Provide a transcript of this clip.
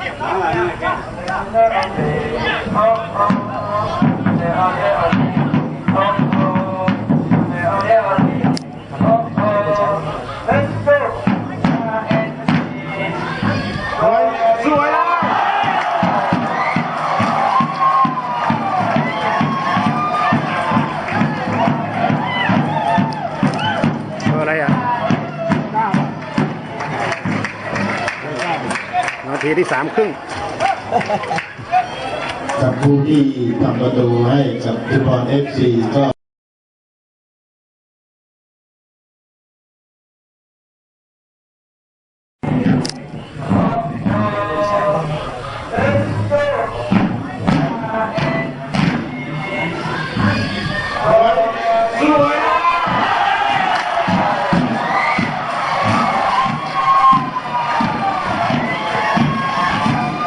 ส นาทีที่สามครึ่งกับผู้ที่ทำประตูให้กับฟุตบอลเอฟซีก็